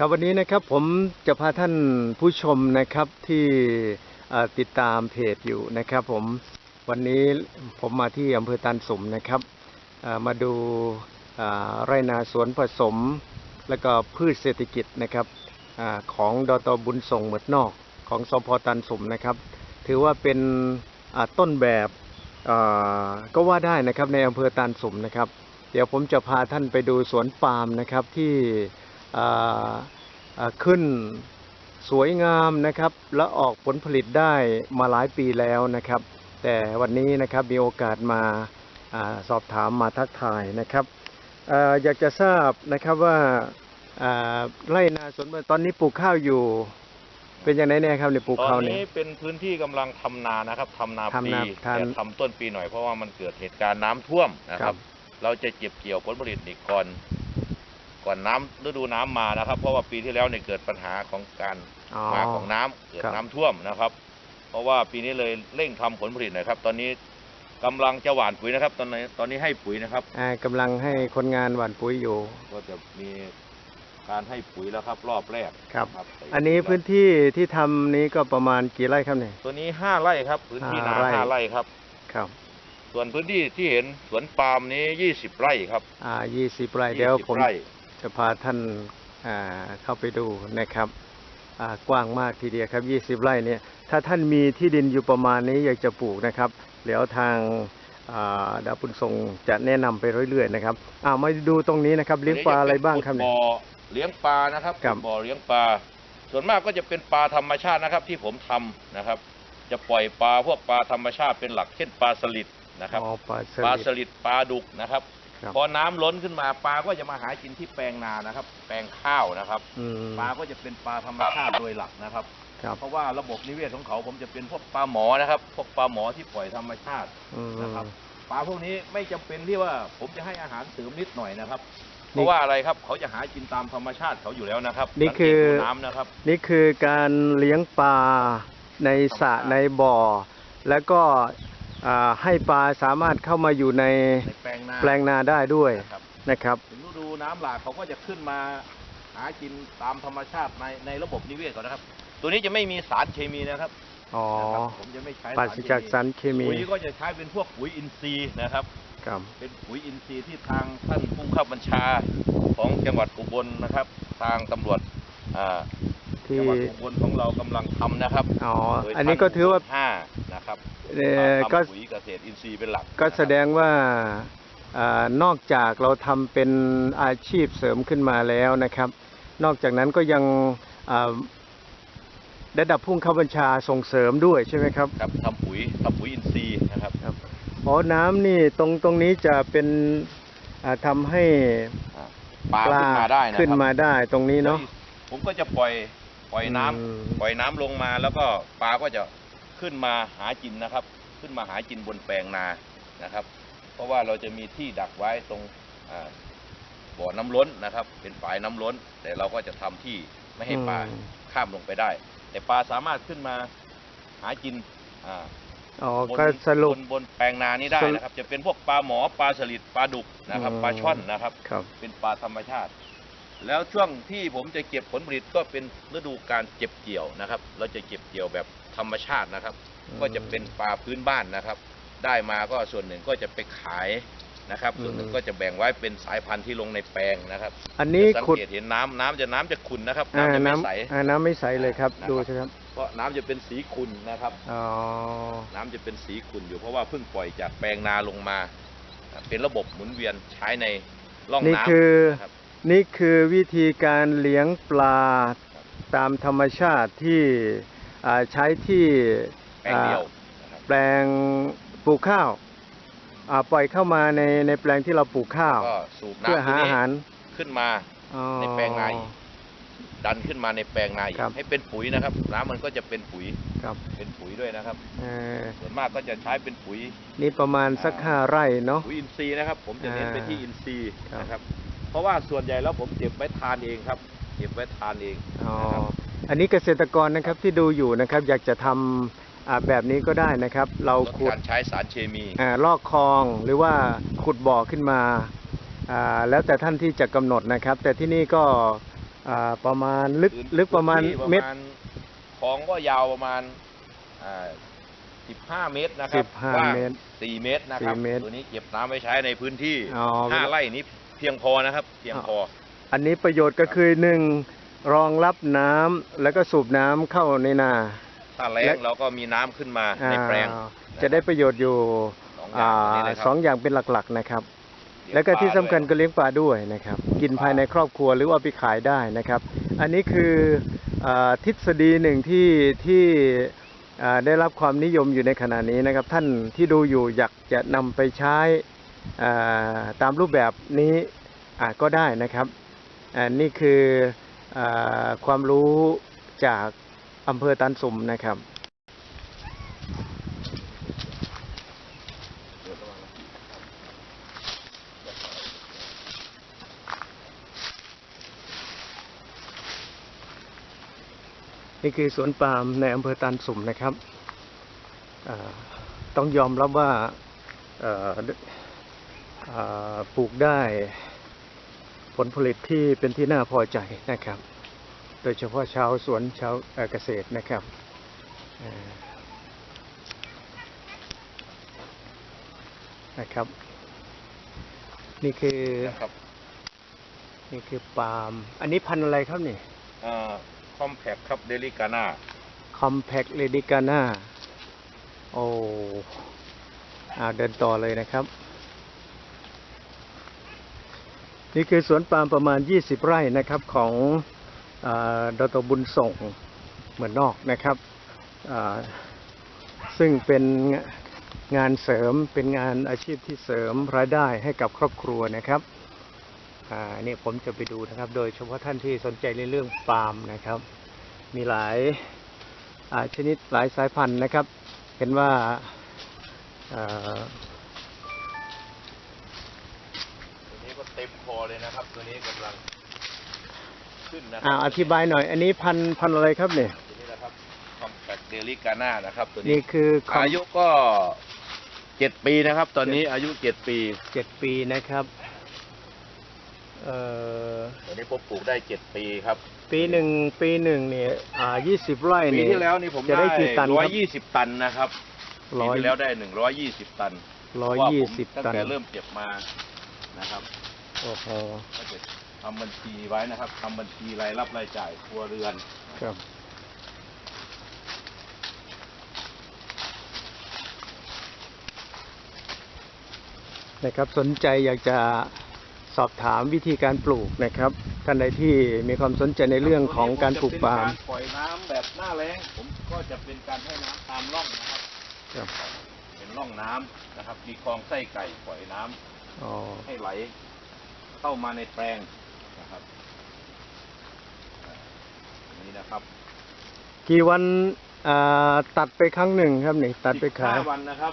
ครับวันนี้นะครับผมจะพาท่านผู้ชมนะครับที่ติดตามเพจอยู่นะครับ ผมวันนี้ผมมาที่อำเภอตานสมนะครับมาดูไร่นาสวนผสม แล้วก็พืชเศรษฐกิจนะครับอของดอตบุญส่งเหมือดนอกของสพตันสมนะครับ ถือว่าเป็นต้นแบบก็ว่าได้นะครับในอำเภอตานสมนะครับ เดี๋ยวผมจะพาท่านไปดูสวนปาล์มนะครับที่ ขึ้นสวยงามนะครับ และออกผลผลิตได้มาหลายปีแล้วนะครับ แต่วันนี้นะครับมีโอกาสมาอาสอบถามมาทักทายนะครับเอ่ออยากจะทราบนะครับว่าอ่าไร่นาสวนตอนนี้ปลูกข้าวอยู่ เป็นยังไงแน่ครับในปลูกตอข้าวนเนี่นี้ยเป็นพื้นที่กำลังทำนานะครับทำนาทำปีนาทำแต่ทำต้นปีหน่อยเพราะว่ามันเกิดเหตุการณ์น้ำท่วมนะคครัรับบเราจะเก็บเกี่ยวผลผลิตนี่ก่อน ก่อนน้ำฤดูน้ำมานะครับ เพราะว่าปีที่แล้วเนี่ยเกิดปัญหาของการอ๋อมาของน้ำเกิดครับน้ำท่วมนะครับ เพราะว่าปีนี้เลยเร่งทำผลผลิตหนะครับ ตอนนี้กำลังจะหว่านปุ๋ยนะครับ ตอนนี้ตอนนี้ให้ปุ๋ยนะครับอ่ากำลังให้คนงานหว่านปุ๋ยอยู่ ก็จะมีการให้ปุ๋ยแล้วครับ รอบแรกครับครับอันนี้พื้นที่ที่ทำนี้ก็ประมาณกี่ไร่ครับเนี่ยตัวนี้ห้าไร่ครับ พื้นที่นาห้าไร่ห้าไร่ครับครับ ส่วนพื้นที่ที่เห็นสวนปาล์มนี้ยี่สิบไร่ครับ อ่ายี่สิบไร่เดี๋ยว20ผมไร่ จะพาท่านอ่าเข้าไปดูนะครับอ่ากว้างมากทีเดียวครับยี่สิบไร่เนี่ยถ้าท่านมีที่ดินอยู่ประมาณนี้อยากจะปลูกนะครับเดี๋ยวทางอ่าดาวปุญทรงจะแนะนำไปเรื่อยๆนะครับอ่ามาดูตรงนี้นะครับเลี้ยงปลาอะไรบ้างครับขุดเนี่ยบ่อเลี้ยงปลานะครับครับขุดบ่อเลี้ยงปลา ส่วนมากก็จะเป็นปลาธรรมชาตินะครับที่ผมทำนะครับ จะปล่อยปลาพวกปลาธรรมชาติเป็นหลักเช่นปลาสลิดนะครับอ๋อปลาสปลาลิดสลิดปลาดุกนะครับ ครับ พอน้ำล้นขึ้นมาปลาก็จะมาหากินที่แปลงนานะครับ แปลงข้าวนะครับ อืมปลาก็จะเป็นปลาธรรมชาติโดยหลักนะครับ ครับเพราะว่าระบบนิเวศของเขาผมจะเป็นพวกปลาหมอนะครับ พวกปลาหมอที่ปล่อยธรรมชาติ อืม นะครับ ปลาพวกนี้ไม่จำเป็นที่ว่าผมจะให้อาหารเสริมนิดหน่อยนะครับเพนี่ราะว่าอะไรครับเขาจะหากินตามธรรมชาติเขาอยู่แล้วนะครับนี่คือ สังเกตดูน้ำนะครับ นี่คือการเลี้ยงปลาในสระธรรมชาติในบ่อ แล้วก็อ่า ให้ปลาสามารถเข้ามาอยู่ในในแปลงนาแปลงนาได้ด้วยนะครับนะครับ ถึงฤดูน้ำหลากเขาก็จะขึ้นมาหากินตามธรรมชาติในในระบบนิเวศเขานะครับ ตัวนี้จะไม่มีสารเคมีนะครับอ๋อนะครับผมจะไม่ใช้ปราศจากสารเคมีปุ๋ยก็จะใช้เป็นพวกปุ๋ยอินทรีย์นะครับ ครับเป็นปุ๋ยอินทรีย์ที่ทางท่านผู้บังคับบัญชาของจังหวัดอุบลนะครับ ทางตำรวจอ่า ที่จังหวัดอุบลของเรากำลังทำนะครับอ๋อโดยอันนี้ก็ถือว่าห้านะครับเอ่อทำก็ปุ๋ยเกษตรอินทรีย์เป็นหลักก็นะครับแสดงว่าอ่านอกจากเราทำเป็นอาชีพเสริมขึ้นมาแล้วนะครับ นอกจากนั้นก็ยังอ่าระดับผู้บังคับบัญชาส่งเสริมด้วยใช่ไหมครับครับทำปุ๋ยทำปุ๋ยอินทรีย์นะครับ อ๋อน้ำนี่ตรงตรงนี้จะเป็นอ่าทำให้ปลาขึ้นมาได้นะขึ้นครับมาได้ตรงนี้เนาะ ผมก็จะปล่อย ปล่อยน้ำอืม ปล่อยน้ำลงมาแล้วก็ปลาก็จะขึ้นมาหากินนะครับ ขึ้นมาหากินบนแปลงนานะครับ เพราะว่าเราจะมีที่ดักไว้ตรงอ่าบ่อน้ำล้นนะครับ เป็นฝายน้ำล้น แต่เราก็จะทำที่ไม่ให้ปลาอืม ข้ามลงไปได้ แต่ปลาสามารถขึ้นมาหากินอ่า อ๋อบนก็สรุป บนบนแปลงนานี้ได้นะครับ จะเป็นพวกปลาหมอปลาสลิดปลาดุกนะครับอืมปลาช่อนนะครับ ครับ เป็นปลาธรรมชาติ แล้วช่วงที่ผมจะเก็บผลผลิตก็เป็นฤดูการเก็บเกี่ยวนะครับ เราจะเก็บเกี่ยวแบบธรรมชาตินะครับ ก็จะเป็นปลาพื้นบ้านนะครับ ได้มาก็ส่วนหนึ่งก็จะไปขายนะครับ ส่วนหนึ่งก็จะแบ่งไว้เป็นสายพันธุ์ที่ลงในแปลงนะครับอันนี้จะสังขุดเกตเห็นน้ำน้ำจะน้ำจะขุ่นนะครับอ่าน้ำจะไม่น้ำใส อ่าน้ำไม่ใสเลยครับ นะครับ ดูสิครับเพราะน้ำจะเป็นสีขุ่นนะครับ อ๋อน้ำจะเป็นสีขุ่นอยู่เพราะว่าเพิ่งปล่อยจากแปลงนาลงมา เป็นระบบหมุนเวียนใช้ในร่องนี่น้ำคือนะครับ นี่คือวิธีการเลี้ยงปลาตามธรรมชาติที่อ่าใช้ที่แปลงเดียวนะครับแปลงปลูกข้าวอ่าปล่อยเข้ามาในในแปลงที่เราปลูกข้าวก็สูบเพื่อน้ำหาตัวอานี้หารขึ้นมาอ๋อในแปลงนาอีกดันขึ้นมาในแปลงนาอีกครับให้เป็นปุ๋ยนะครับน้ำมันก็จะเป็นปุ๋ยครับเป็นปุ๋ยด้วยนะครับเอ่อส่วนมากก็จะใช้เป็นปุ๋ย นี่ประมาณสักอ่าห้าไร่เนาะปุ๋ยอินทรีย์นะครับ ผมจะเน้นอ่าไปที่อินทรีย์ครับนะครับ เพราะว่าส่วนใหญ่แล้วผมเก็บไว้ทานเองครับเก็บไว้ทานเองอ๋อนะครับอันนี้เกษตรกรนะครับที่ดูอยู่นะครับ อยากจะทำอ่าแบบนี้ก็ได้นะครับ เราลดขุดการใช้สารเคมีอ่าลอกคลองหรือว่าขุดบ่อขึ้นมาอ่าแล้วแต่ท่านที่จะกำหนดนะครับ แต่ที่นี่ก็อ่าประมาณลึกพื้นลึกประมาณพื้นที่เมตรคลองก็ยาวประมาณอ่า15เมตรนะครับ15กว้างเมตร4เมตรนะครับ4เมตรตัวนี้เก็บน้ำไว้ใช้ในพื้นที่อ๋อห้าไร่นี้ เพียงพอนะครับ เพียงพอ อันนี้ประโยชน์ก็คือหนึ่งรองรับน้ำแล้วก็สูบน้ำเข้าในนา ถ้าแล้และ งเราก็มีน้ำขึ้นมาในแปลง อ่าจะได้ประโยชน์อยู่สองอย่างอ่านี้เลยคสรัอบงอย่างเป็นหลักๆนะครับเลี้ยงแล้วก็ที่ปลาสำคัญด้วยก็เลี้ยงปลาด้วยนะครับ กินภายในครอบครัวหรือว่าเอาไปขายได้นะครับ อันนี้คืออาทฤษฎีหนึ่งที่ที่อ่าได้รับความนิยมอยู่ในขณะนี้นะครับ ท่านที่ดูอยู่อยากจะนำไปใช้อ่า ตามรูปแบบนี้ก็ได้นะครับนี่คืออความรู้จากอำเภอตันสุมนะครับนี่คือสวนปาล์มในอำเภอตานสุมนะครับ ต้องยอมรับว่าา ปลูกได้ผลผลิตที่เป็นที่น่าพอใจนะครับ โดยเฉพาะชาวสวนชาวเอ่อเกษตรนะครับเอ่อนะครับ นี่คือนะครับนี่คือปาล์มอันนี้พันธุ์อะไรครับนี่คอมแพคครับเดลิกาน่า Compact l a d i c a n a โอ้อาเดินต่อเลยนะครับ นี่คือสวนปาล์มประมาณ 20 ไร่นะครับของอาดรบุญส่งเหมือนนอกนะครับ ซึ่งเป็นงานเสริมเป็นงานอาชีพที่เสริมรายได้ให้กับครอบครัวนะครับอ่านี่ผมจะไปดูนะครับ โดยเฉพาะท่านที่สนใจในเรื่องปาล์มนะครับ มีหลายชนิดหลายสายพันธุ์นะครับ เห็นว่า เอ่อตัวนี้ก็เต็มคอเลยนะครับ ตัวนี้กำลังขึ้นนะครัอ่าอธิบายหน่อย อันนี้พันธุ์พันธุ์อะไรครับเนี่ยตัวนี้นะครับคอมแพคเดลิกาน่านะครับ ตัวนี้ นี่คือของอายุก็เจ็ดปีนะครับ ตอนนี้อายุเจ็ดปี เจ็ดปีนะครับเอ่อตอนนี้ผมปลูกได้เจ็ดปีครับปีหนึ่งปีหนึ่งเนี่ยอ่ายี่สิบไร่ปีเนี่ยที่แล้วนี่ผมจะได้กี่ตันร้อยครับยี่สิบตันนะครับปีร้อยที่แล้วได้หนึ่งร้อยยี่สิบตันร้อยเพาะว่ายี่ผมสิบตั้งตันแต่เริ่มเก็บมานะครับ โอ้โหก็จะทำบัญชีไว้นะครับทำบัญชีรายรับรายจ่ายครัวเรือน ครับ นะครับสนใจอยากจะสอบถามวิธีการปลูกนะครับท่านใดที่มีความสนใจในเรื่องของการปลูกปาล์มตัวนี้ผมจะเป็นการปล่อยน้ำแบบหน้าแล้งผมก็จะเป็นการให้น้ำตามร่องนะครับ ครับเป็นร่องน้ำนะครับ มีคลองไส้ไก่ปล่อยน้ำอ๋อ ให้ไหล เข้ามาในแปลงนะครับอ่าอย่างนี้นะครับ กี่วันอ่าตัดไปครั้งหนึ่งครับนี่ตัดไปขาย15วันนะครับ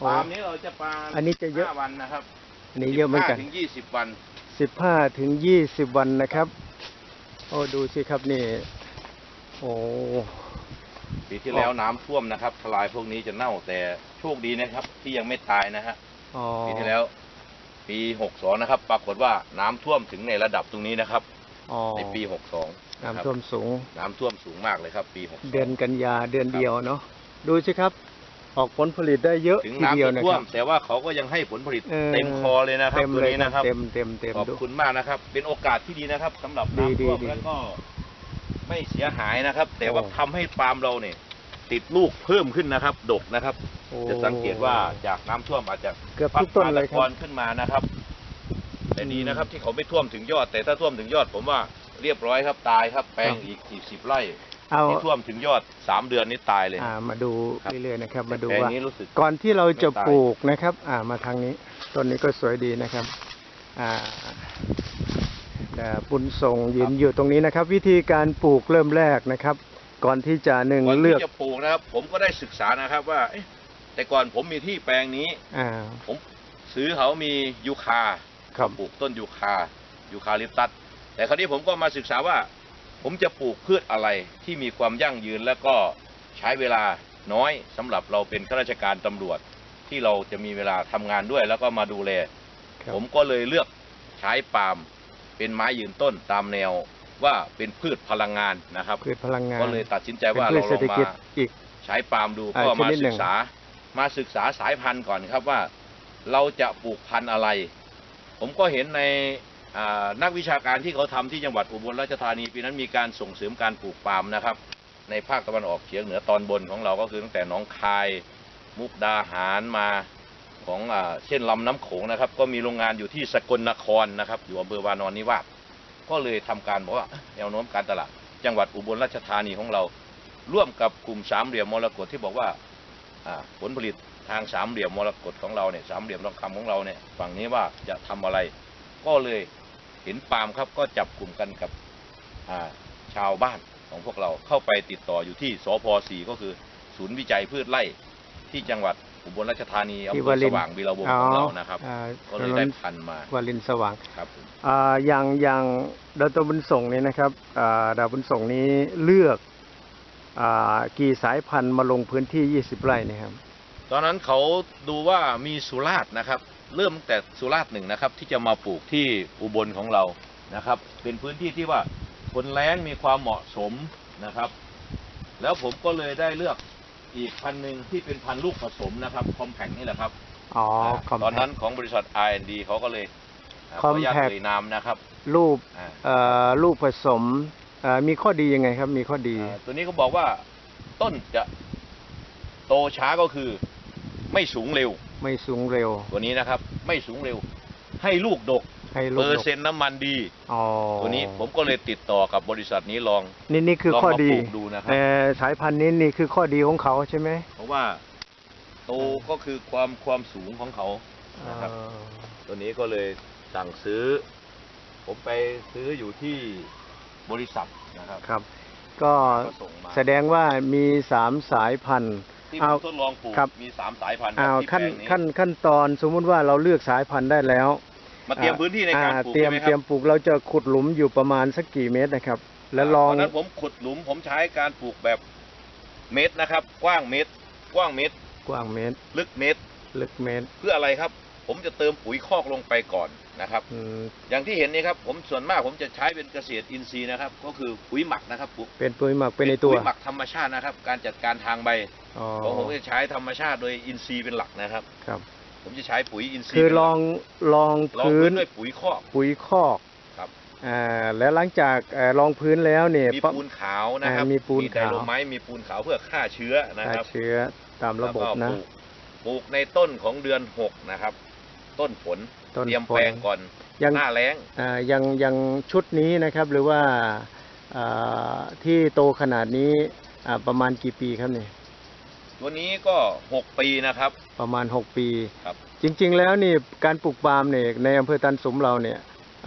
อ๋อปาล์มนี้เราจะปาล์มอันนี้จะเยอะ15วันนะครับอันนี้เยอะเหมือนกัน15ถึงยี่สิบวันสิบห้าถึงยี่สิบวันนะครับ โอ้ดูสิครับนี่ โอ้ปีที่แล้วน้ำท่วมนะครับทลายพวกนี้จะเน่าแต่โชคดีนะครับ ที่ยังไม่ตายนะฮะอ๋อปีที่แล้ว ปีหกสองนะครับ ปรากฏว่าน้ำท่วมถึงในระดับตรงนี้นะครับ อ๋อในปีหกสองน้ำท่วมสูง น้ำท่วมสูงมากเลยครับ ปีหกเดือนกันยาเดือนเดียวเนาะดูสิครับ ออกผลผลิตได้เยอะถึงทีน้ำเดียวจะนะท่วคม รับ แต่ว่าเขาก็ยังให้ผลผลิตออ เต็มคอเลยนะครับเต็มตัวเลยนี้นะครับเต็มเต็มเต็มขอบดู คุณมากนะครับ เป็นโอกาสที่ดีนะครับสำหรับดีน้ำท่วมดีดีแล้วก็ ไม่เสียหายนะครับ แต่ว่าโอ้ ทำให้ปาล์มเราเนี่ย ติดลูกเพิ่มขึ้นนะครับ ดกนะครับ โอ้ จะสังเกตว่าจากน้ำท่วมอาจจะเกือบทุกต้นเลยคพัรัดบมาตะกอนขึ้นมานะครับ แต่ดีอืมนะครับที่เขาไม่ท่วมถึงยอด แต่ถ้าท่วมถึงยอดผมว่าเรียบร้อยครับตายครับ แปลงครับอีกสี่สิบไร่เอาที่ท่วมถึงยอดสามเดือนนี้ตายเลย อ่ามาดูครับ เรื่อยๆนะครับ มาดูแปลงว่า นี้รู้สึก ก่อนที่เราจะไม่ตายปลูกนะครับ อ่ามาทางนี้ต้นนี้ก็สวยดีนะครับอ่าแต่บุญส่งยืนอยู่ตรงนี้นะครับ วิธีการปลูกเริ่มแรกนะครับ ก่อนที่จะหนึ่งก่อนเลืที่อกจะปลูกนะครับ ผมก็ได้ศึกษานะครับว่าเอ๊ะแต่ก่อนผมมีที่แปลงนี้อ่าผมซื้อเขามียูคาครับปลูกต้นยูคายูคาลิปตัสแต่คราวนี้ผมก็มาศึกษาว่า ผมจะปลูกพืชอะไรที่มีความยั่งยืนแล้วก็ใช้เวลาน้อยสำหรับเราเป็นข้าราชการตำรวจที่เราจะมีเวลาทำงานด้วย แล้วก็มาดูแลครับผมก็เลยเลือกใช้ปาล์มเป็นไม้ยืนต้นตามแนว ว่าเป็นพืชพลังงานนะครับพืชพลังงานก็เลยตัดสินใจเป็นว่าพืเราชลเศรอษฐงกิจมาอีกใช้ปาล์มดูอ่าก็ชมานิดหนึ่ศึงกษา มาศึกษาสายพันธุ์ก่อนครับว่า เราจะปลูกพันธุ์อะไร ผมก็เห็นในอ่านักวิชาการที่เขาทำที่จังหวัดอุบลราชธานีปีนั้นมีการส่งเสริมการปลูกปาล์มนะครับ ในภาคตะวันออกเฉียงเหนือตอนบนของเราก็คือตั้งแต่หนองคาย มุกดาหารมาของอ่าเช่นลำน้ำโขงนะครับ ก็มีโรงงานอยู่ที่สกลนครนะครับ อยู่อำเภอวานอนนิวาส ก็เลยทำการบอกว่าแนวโน้มการตลาด จังหวัดอุบลราชธานีของเรา ร่วมกับกลุ่มสามเหลี่ยมมรกตที่บอกว่าผลผลิตทางสามเหลี่ยมมรกตของเราเนี่ยสามเหลี่ยมทองคำของเราเนี่ยฝั่งนี้ว่าจะทำอะไร ก็เลยเห็นปาล์มครับก็จับกลุ่มกันกับชาวบ้านของพวกเราเข้าไปติดต่ออยู่ที่สพสีก็คือ ศูนย์วิจัยพืชไร่ที่จังหวัด อุบลราชธานีอำที่เภอวลิสนว่างวีระวงศ์ของเรานะครับอ่าก็เลยได้พันธุ์มาวาลินสว่างครับผมอ่าอย่างอย่างดาวตบุญส่งนี่นะครับอ่าดาวบุญส่งนี้เลือกอ่ากี่สายพันธุ์มาลงพื้นที่ 20 ไร่นี่ครับตอนนั้นเขาดูว่ามีสุราษฎร์นะครับ เริ่มตั้งแต่สุราษฎร์หนึ่งนะครับ ที่จะมาปลูกที่อุบลของเรานะครับ เป็นพื้นที่ที่ว่าฝนแล้งมีความเหมาะสมนะครับ แล้วผมก็เลยได้เลือก อีกพันธุ์หนึ่งที่เป็นพันธุ์ลูกผสมนะครับคอมแพกนี่แหละครับอ๋ออ่าคอมตอนแพนั้คนของบริษัท R&D เขาก็เลยอ่าขออนุญาต Compact เอ่ยนามนะครับรูปอ่า เอ่อลูกผสมเอ่อมีข้อดียังไงครับ มีข้อดี อ่าตัวนี้เขาบอกว่าต้นจะโตช้าก็คือไม่สูงเร็ว ไม่สูงเร็ว ตัวนี้นะครับ ไม่สูงเร็ว ให้ลูกดก ให้ลูเปกอร์ดกเซ็นต์น้ำมันดีอ๋อตัวนี้ผมก็เลยติดต่อกับบริษัทนี้ลองนี่นี่คือลองข้อมาดีปลูกดูนะครับ แต่สายพันธุ์นี้นี่คือข้อดีของเขาใช่ไหมเพราะว่าโตก็คือความความสูงของเขานะครับเอ่อตัวนี้ก็เลยสั่งซื้อ ผมไปซื้ออยู่ที่บริษัทนะครับครับ ก็ก็ส่งมาแสดงว่ามีสามสายพันธุ์ ที่ผเอามทดลองปลูกครับ มีสามสายพันธุ์อ้าวที่ขั้นแปลงนี้ขั้นขั้นตอนสมมุติว่าเราเลือกสายพันธุ์ได้แล้ว มาเตรียมพื้นที่ในการอ่ปลูกเตรียมใช่ไหมคเตรียรัมบปลูกเราจะขุดหลุมอยู่ประมาณสักกี่เมตรนะครับ แล้วลองตอนนั้นผมขุดหลุมผมใช้การปลูกแบบเมตรนะครับ กว้างเมตร กว้างเมตร กว้างเมตร ลึกเมตร ลึกเมตร เพื่ออะไรครับ ผมจะเติมปุ๋ยคอกลงไปก่อนนะครับอืมอย่างที่เห็นนี่ครับ ผมส่วนมากผมจะใช้เป็นเกษตรอินทรีย์นะครับ ก็คือปุ๋ยหมักนะครับปุ๋ยเป็นปุ๋ยหมักเป็นในตัวปุ๋ยหมักธรรมชาตินะครับ การจัดการทางใบอ๋อของผมจะใช้ธรรมชาติโดยอินทรีย์เป็นหลักนะครับครับ ผมจะใช้ปุ๋ยอินทรีย์คือเป็นหลลัอกงลองลองพื้พื้นนด้วยปุ๋ยคอกปุ๋ยคอกครับอ่าแล้วหลังจากเอ่อลองพื้นแล้วเนี่ยมีปั๊บปูนขาวนะครับอ่ามีปูนไดขาวโลไม้มีปูนขาวเพื่อฆ่าเชื้อนะฆ่าครับเชื้อตามระบบแล้วก็นะปลูกปลูกในต้นของเดือนหกนะครับ ต้นฝนต้นเตรียมฝนแปลงก่อนยังหน้าแล้งอ่ายังยังชุดนี้นะครับหรือว่าอ่าที่โตขนาดนี้อ่าประมาณกี่ปีครับเนี่ยตัวนี้ก็หกปีนะครับ ประมาณ 6 ปี ครับ จริงๆแล้วนี่การปลูกปาล์มเนี่ยในอำเภอตันสมเราเนี่ย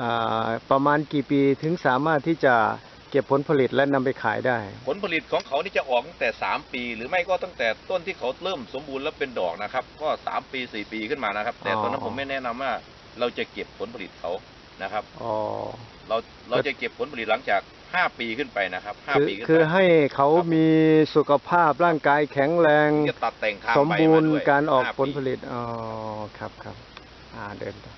อ่าประมาณกี่ปีถึงสามารถที่จะเก็บผลผลิตและนำไปขายได้ ผลผลิตของเขานี่จะออกตั้งแต่ 3 ปี หรือไม่ก็ตั้งแต่ต้นที่เขาเริ่มสมบูรณ์แล้วเป็นดอกนะครับ ก็ 3 ปี 4 ปีขึ้นมานะครับ แต่ตอนนั้นอ๋อผมไม่แนะนำว่าเราจะเก็บผลผลิตเขานะครับ อ๋อ เราเราจะเก็บผลผลิตหลังจาก 5ปีขึ้นไปนะครับคือ5ปีขึ้นคือไปให้เขาครับมีสุขภาพร่างกายแข็งแรง จะตัดแต่งทางสมใบบูรณ์ด้วยการออกห้ผลปีผลิต อ๋อ ครับครับ อ่า เดินต่อ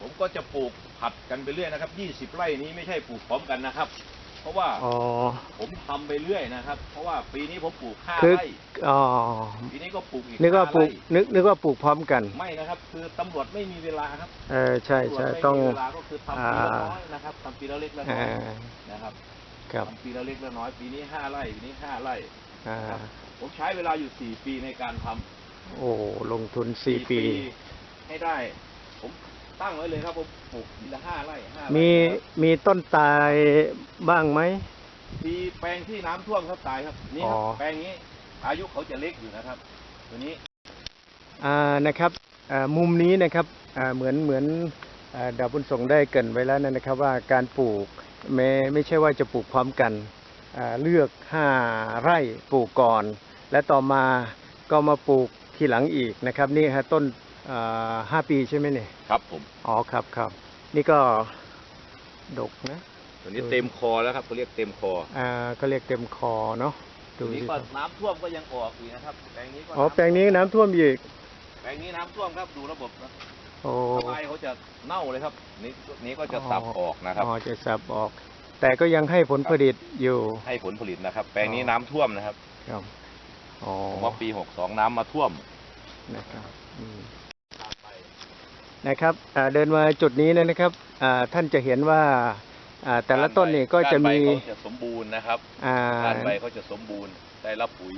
ผมก็จะปลูกผัดกันไปเรื่อยนะครับ 20 ไร่นี้ไม่ใช่ปลูกพร้อมกันนะครับ เพราะว่าอ๋อ ผมทำไปเรื่อยนะครับ เพราะว่าปีนี้ผมปลูก5คือ ไร่อ๋อ ปีนี้ก็ปลูกอีกนึกว่าห้ปลูกไร่นึกนึกว่าปลูกพร้อมกัน ไม่นะครับ คือตำรวจไม่มีเวลาครับเออ ใช่ตำรวจใช่ไม่มีต้อง เวลาก็คือทำปีละอ่าน้อยนะครับทำปีละเล็กละน้อ่าอยนะครับครับ ทำปีละเล็กละน้อยปีนี้ห้าไร่ปีนี้ห้าไร่ อ่า ผมใช้เวลาอยู่สี่ปีในการทำ โอ้ ลงทุนสี่ปี ให้ได้ ผม ตั้งไว้เลยครับผมปลูกปีละห้าไร่ห้าไร่มีนะครับมีต้นตายบ้างไหม มีแปลงที่น้ำท่วมครับตายครับนี่ครับอ๋อแปลงนี้ อายุเขาจะเล็กอยู่นะครับ ตัวนี้อ่านะครับอ่ามุมนี้นะครับอ่าเหมือนเหมือนอ่าดาวบุญส่งได้เกรินไว้แล้วนะครับ ว่าการปลูกแม้ไม่ใช่ว่าจะปลูกพร้อมกันอ่าเลือกห้าไร่ปลูกก่อน และต่อมาก็มาปลูกทีหลังอีกนะครับนี่ฮะต้นอ่า ห้าปีใช่ไหมเนี่ยครับผม อ๋อครับครับ นี่ก็ดกนะตัวนี้เต็มคอแล้วครับเขาเรียกเต็มคอ อ่าก็เรียกเต็มคอเนาะตัดูวนี้สิก็น้ำท่วมก็ยังออกอีกนะครับแปลงนี้ก็อ๋อน้ำแปลงนี้น้ำท่วมอีกแปลงนี้น้ำท่วมครับดูระบบนะโอ้ใบเขาจะเน่าเลยครับนี่นี้ก็จะสับออกนะครับอ๋อจะสับออก แต่ก็ยังให้ผลผลิตอยู่ ให้ผลผลิตนะครับ แปลงนี้อ๋อน้ำท่วมนะครับครับอ๋อผมว่าปีหกสองน้ำมาท่วมนะครับอืม นะครับอ่าเดินมาจุดนี้นะครับอ่าท่านจะเห็นว่าอ่าแต่ละต้นนี่ก็จะมีก้านใบเขาจะสมบูรณ์นะครับอ่าก้านใบเขาจะสมบูรณ์ได้รับปุ๋ย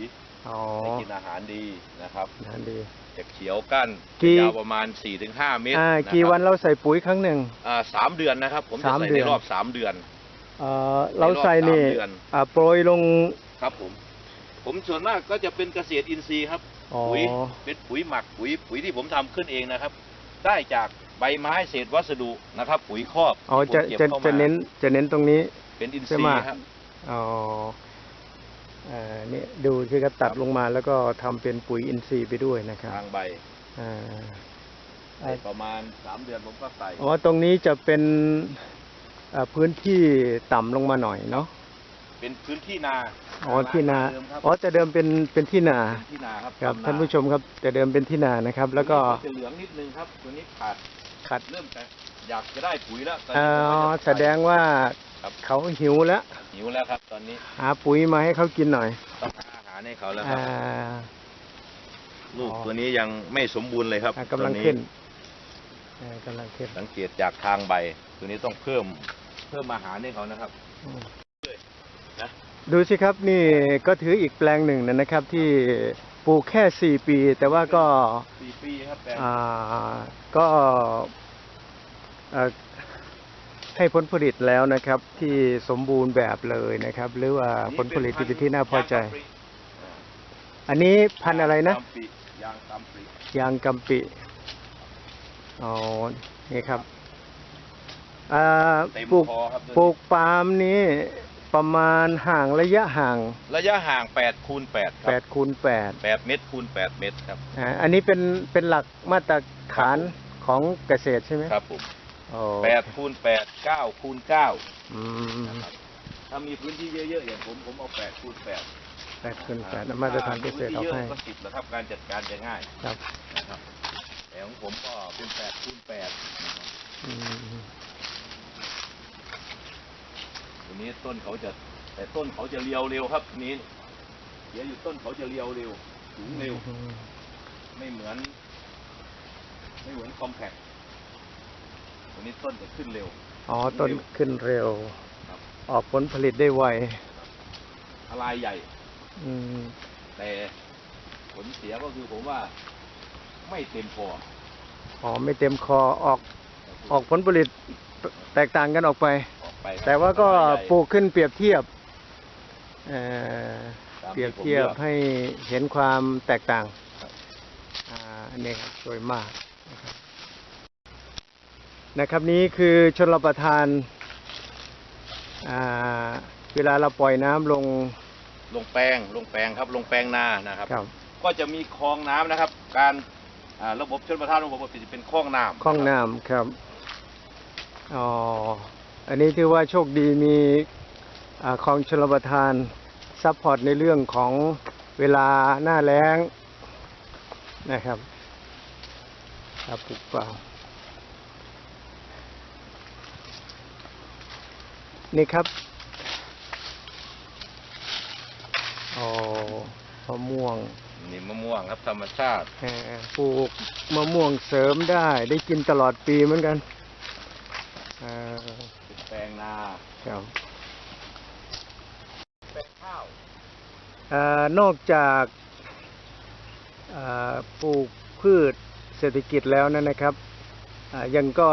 อ๋อได้กินอาหารดีนะครับนั่นดีจะเขียวก้านกี่ยาวประมาณ4-5เมตรอ่าะครับกี่วันเราใส่ปุ๋ยครั้งหนึ่งอ่าสามเดือนนะครับ ผมจะสามใส่เดืในอนรอบสามเดือนเอ่อเราใส่นี่ในรอบสามเดือนอ่าโปรยลงครับผม ผมส่วนมากก็จะเป็นเกษตรอินทรีย์ครับอ๋อปุ๋ยเป็นปุ๋ยหมักปุ๋ยปุ๋ยที่ผมทำขึ้นเองนะครับ ได้จากใบไม้เศษวัสดุนะครับ ปุ๋ยครอบอ๋อที่จะผมเก็บจะเข้าจะมาเน้นจะเน้นตรงนี้ เป็นอินทใช่รีไหม ย์ครับ อ๋อเอ่อนี่ดูที่เขาตัดครับลงมาแล้วก็ทำเป็นปุ๋ยอินทรีย์ไปด้วยนะครับทางใบอ่าใส่ประมาณสามเดือนผมก็ใส่อ๋อตรงนี้จะเป็นอ่าพื้นที่ต่ำลงมาหน่อยเนาะ เป็นพื้นที่นาอ๋อที่นาเดิมครับอ๋อแต่เดิมเป็นเป็นที่นาเป็นที่นาครับครับทำท่านผู้ชมครับแต่เดิมเป็นที่นานะครับ แล้วก็ตัวนี้จะเหลืองนิดนึงครับตัวนี้ขาดขัดเริ่มแต่อยากจะได้ปุ๋ยแล้วตอนอ๋นี้อผมก็จะแสดงว่าครับเขาหิวแล้วหิวแล้วครับ ตอนนี้ หาปุ๋ยมาให้เขากินหน่อยต้องหาอาหารให้เขาแล้วครัอ่าบลูกอ๋อตัวนี้ยังไม่สมบูรณ์เลยครับอ่ากำลังตัวขึ้นอ่ากำลังขึ้นสังเกตจากทางใบ ตัวนี้ต้องเพิ่มเพิ่มอาหารให้เขานะครับอืมนะ ดูสิครับนี่ก็ถืออีกแปลงหนึ่งนะครับ ที่ปลูกแค่สี่ปี แต่ว่าก็สี่ปีครับแปลงอ่าก็เอ่อให้ผลผลิตแล้วนะครับ ที่สมบูรณ์แบบเลยนะครับ หรือว่าผลผลิตที่เป็นที่น่าพอใจ อันนี้พันธุ์อะไรนะ ยางตำปริยางตำปริยางกำปิอ๋อนี่ครับอ่าเต็มปลูกคอครับปลูกปาล์มนี้ ประมาณห่างระยะห่างระยะห่าง8คูณ8ครับ8คูณ8 8เมตรคูณ8เมตรครับอ่าอันนี้เป็นเป็นหลักมาตรฐานของเกษตรใช่ไหมครับผมอ๋อ8คูณ8 9คูณ9อืมนะครับถ้ามีพื้นที่เยอะๆอย่างผมผมเอา8คูณ8แปดคูณแปดมาตรฐานเกษตรเอาให้พื้นที่เยอะก็สิบแล้วครับการจัดการจะง่ายครับนะครับแต่ของผมก็เป็น8คูณ8นะ ครับอืมทีนี้ต้นเขาจะ แต่ต้นเขาจะเรียวเร็วครับทีนี้เดี๋ยวอยู่ต้นเขาจะเรียวเร็วสูงเร็ว ไม่เหมือน ไม่เหมือนคอมแพคตัวนี้ต้นจะขึ้นเร็ว อ๋อ ต้นขึ้นเร็วครับออกผลผลิตได้ไวทลายใหญ่ อืม แต่ผลเสียก็คือผมว่าไม่เต็มพออ๋อ ไม่เต็มคอออก ออกผลผลิตแตกต่างกันออกไปออก ไปครับแต่ว่าก็ทลยใหญ่ปลูกขึ้นเปรียบเทียบเอ่อตามเปรียบที่ผมเทียบลือกให้เห็นความแตกต่างครับอ่าอันนี้ครับสวยมากนะครับนะครับนี้คือชนรประทานอ่าเวลาเราปล่อยน้ำลง ลงแปลงลงแปลงครับลงแปลงนานะครับครับก็จะมีคลองน้ำนะครับ การอ่าระบบชนประทานระบบปกติจะเป็นคลองน้ำคล้องน้ำครับ อ๋อ อันนี้ถือว่าโชคดีมีอาคลองชลประทานซัพพอร์ตในเรื่องของเวลาหน้าแล้งนะครับครับปลูกเปล่านี่ครับอ๋อมะม่วง นี่มะม่วงครับธรรมชาติเอ่อปลูกมะม่วงเสริมได้ ได้กินตลอดปีเหมือนกันเอ่อ เป็นแปลงนา ครับแปลงข้าวเอ่อนอกจากปลูกพืชเศรษฐกิจแล้วนั่นนะครับยังก็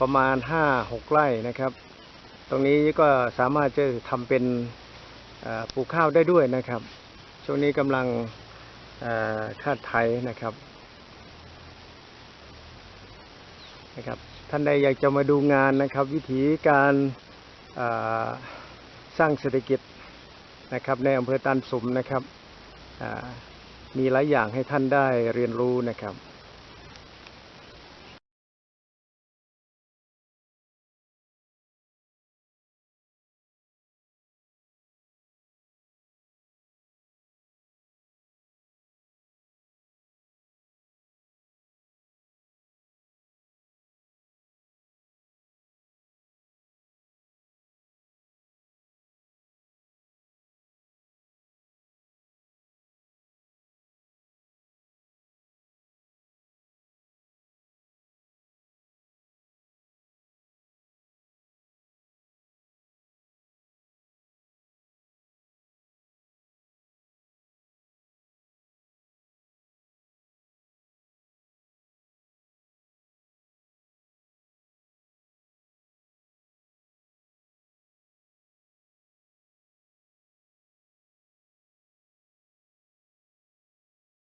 ประมาณห้าหกไร่นะครับ ตรงนี้ก็สามารถจะทำเป็นปลูกข้าวได้ด้วยนะครับ ช่วงนี้กำลังคาดไถนะครับนะครับ ท่านใดอยากจะมาดูงานนะครับ วิธีการ สร้างเศรษฐกิจนะครับในอำเภอตันสุมนะครับมีหลายอย่างให้ท่านได้เรียนรู้นะครับ